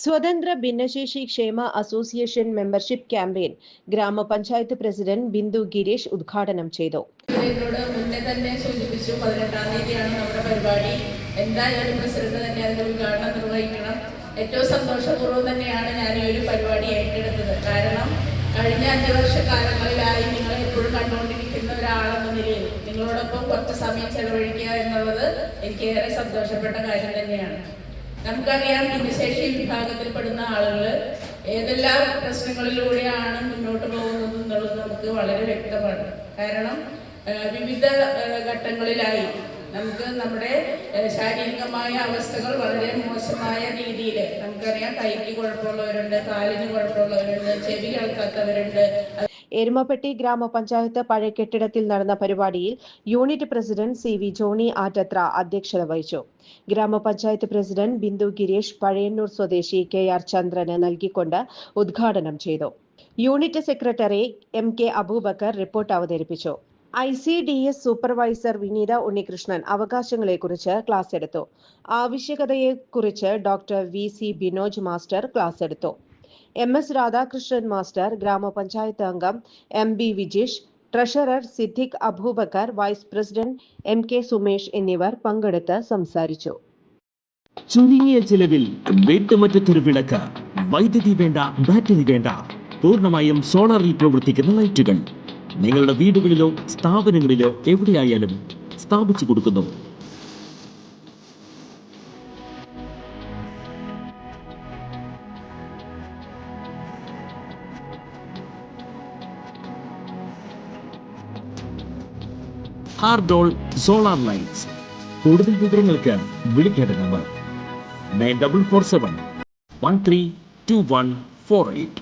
സ്വതന്ത്ര ഭിന്നശേഷി ക്ഷേമ അസോസിയേഷൻ മെമ്പർഷിപ്പ് ക്യാമ്പയിൻ ഗ്രാമപഞ്ചായത്ത് പ്രസിഡന്റ് ബിന്ദു ഗിരീഷ് ഉദ്ഘാടനം ചെയ്തു. നമ്മുടെ പരിപാടി. എന്തായാലും പ്രസിഡന്റ് തന്നെ അതിന്റെ ഉദ്ഘാടനം നിർവഹിക്കണം. ഏറ്റവും സന്തോഷപൂർവം തന്നെയാണ് ഞാൻ ഈ ഒരു പരിപാടി ഏറ്റെടുത്തത്. കാരണം കഴിഞ്ഞ അഞ്ച് വർഷക്കാലങ്ങളിലായി നിങ്ങൾ എപ്പോഴും കണ്ടുകൊണ്ടിരിക്കുന്ന ഒരാളെന്ന നിലയിൽ നിങ്ങളോടൊപ്പം കുറച്ച് സമയം ചെലവഴിക്കുക എന്നുള്ളത് എനിക്ക് ഏറെ സന്തോഷപ്പെട്ട കാര്യം തന്നെയാണ്. നമുക്കറിയാം ഭിന്നശേഷി വിഭാഗത്തിൽപ്പെടുന്ന ആളുകൾ ഏതെല്ലാം പ്രശ്നങ്ങളിലൂടെയാണ് മുന്നോട്ട് പോകുന്നത് എന്നുള്ളത് നമുക്ക് വളരെ വ്യക്തമാണ്. കാരണം വിവിധ ഘട്ടങ്ങളിലായി നമുക്ക് നമ്മുടെ ശാരീരികമായ അവസ്ഥകൾ വളരെ മോശമായ രീതിയിൽ നമുക്കറിയാം കൈക്ക് കുഴപ്പമുള്ളവരുണ്ട് കാലിന് കുഴപ്പമുള്ളവരുണ്ട് ചെവി കേൾക്കാത്തവരുണ്ട്. എരുമപ്പെട്ടി ഗ്രാമപഞ്ചായത്ത് പഴയ കെട്ടിടത്തിൽ നടന്ന പരിപാടിയിൽ unit president C V Johnny Attathra അധ്യക്ഷത വഹിച്ചു. ഗ്രാമപഞ്ചായത്ത് പ്രസിഡന്റ് ബിന്ദു ഗിരീഷ് പഴയന്നൂർ സ്വദേശി കെ ആർ ചന്ദ്രന് നൽകിക്കൊണ്ട് ഉദ്ഘാടനം ചെയ്തു. Unit secretary M K Abubakar report അവതരിപ്പിച്ചു. I C D S supervisor Vineetha Unnikrishnan അവകാശങ്ങളെക്കുറിച്ച് class എടുത്തു ആവശ്യകതയെക്കുറിച്ച് doctor V C Binoj master class എടുത്തു എം എസ് രാധാകൃഷ്ണൻ മാസ്റ്റർ ഗ്രാമപഞ്ചായത്ത് അംഗം M B Vijeesh treasurer Siddique Abubakar vice president M K Sumesh എന്നിവർ പങ്കെടുത്ത് സംസാരിച്ചു. ചുരുങ്ങിയ ചിലവിൽ വീട്ടുമുറ്റത്തൊരു വിളക്ക് വൈദ്യുതി വേണ്ട ബാറ്ററി വേണ്ട പൂർണമായും സോളാറിൽ പ്രവർത്തിക്കുന്ന ലൈറ്റുകൾ. നിങ്ങളുടെ വീടുകളിലോ സ്ഥാപനങ്ങളിലോ എവിടെയായാലും സ്ഥാപിച്ചു കൊടുക്കുന്നു. ഹാർഡോൾ സോളാർ ലൈറ്റ്സ് കൂടുതൽ വിവരങ്ങൾക്ക് വിളിക്കേണ്ട number. Nine double four seven one three two one four eight